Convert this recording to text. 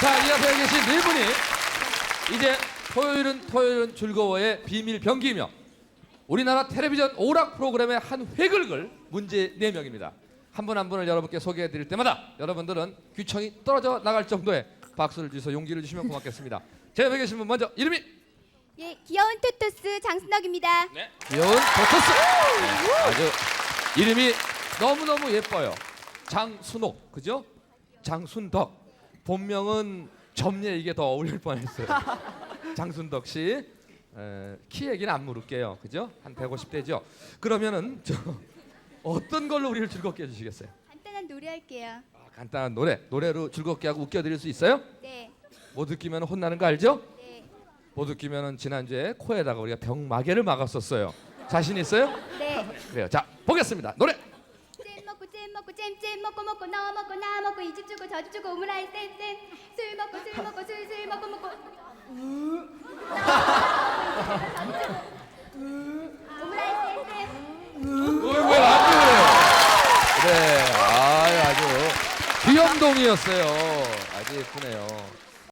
자, 이 앞에 계신 네 분이 이제 토요일은 토요일은 즐거워의 비밀 병기이며 우리나라 텔레비전 오락 프로그램의 한 획을 걸 문제 네 명입니다 한 분 한 분을 여러분께 소개해 드릴 때마다 여러분들은 귀청이 떨어져 나갈 정도의 박수를 주셔서 용기를 주시면 고맙겠습니다. 제 옆에 계신 분 먼저 이름이 예, 귀여운 토토스 장순덕입니다. 네. 귀여운. 네, 아주 이름이 너무너무 예뻐요. 장순옥, 그죠? 장순덕. 본명은 점례 이게 더 어울릴 뻔했어요. 장순덕 씨. 에, 키 얘기는 안 물을게요. 그죠? 한 150대죠. 그러면은 저 어떤 걸로 우리를 즐겁게 해주시겠어요? 간단한 노래 할게요. 아, 간단한 노래. 노래로 즐겁게 하고 웃겨드릴 수 있어요? 네, 못 웃기면 혼나는 거 알죠? 네, 못 웃기면 지난주에 코에다가 우리가 병마개를 막았었어요. 자신 있어요? 네. 그래요. 자 보겠습니다. 노래. 잼 먹고 잼 먹고 잼잼 먹고 먹고 너 먹고 나 먹고 이 집 주고 저 집 주고 오므라이 쌤쌤 술 먹고 술 먹고 술 술 먹고 먹고 오므라이? 네, 귀염동이었어요. 아주 예쁘네요.